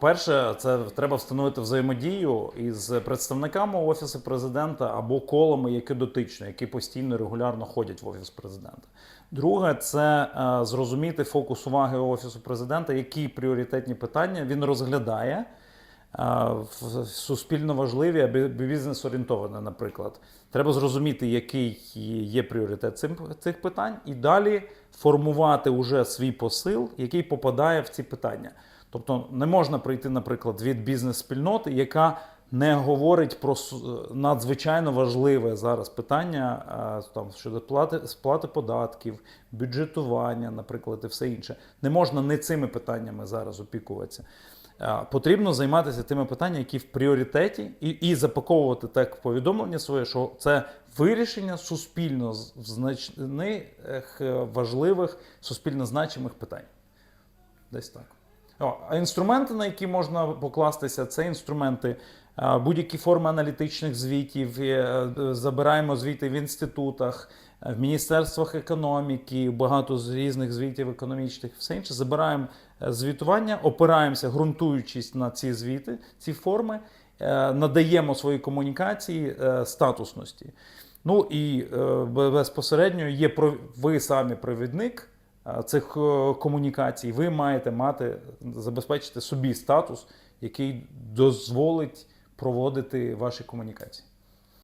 Перше, це треба встановити взаємодію із представниками офісу президента або колами, які дотичні, які постійно регулярно ходять в офіс президента. Друге, це е, зрозуміти фокус уваги офісу президента, які пріоритетні питання він розглядає. е, суспільно важливі або бізнес-орієнтовані, наприклад. Треба зрозуміти, який є пріоритет цих питань, і далі формувати уже свій посил, який попадає в ці питання. Тобто не можна прийти, наприклад, від бізнес-спільноти, яка не говорить про надзвичайно важливе зараз питання е, там, щодо плати, сплати податків, бюджетування, наприклад, і все інше. Не можна не цими питаннями зараз опікуватися. Е, Потрібно займатися тими питаннями, які в пріоритеті, і, і запаковувати так повідомлення своє, що це вирішення суспільно значних е, важливих суспільно значимих питань. Десь так. А інструменти, на які можна покластися, це інструменти будь-які форми аналітичних звітів. е, Забираємо звіти в інститутах, в міністерствах економіки, багато з різних звітів економічних, все інше. Забираємо е, звітування, опираємося, ґрунтуючись на ці звіти, ці форми, е, надаємо своїй комунікації статусності. Ну і безпосередньо є ви самі провідник цих е, комунікацій. Ви маєте мати забезпечити собі статус, який дозволить проводити ваші комунікації.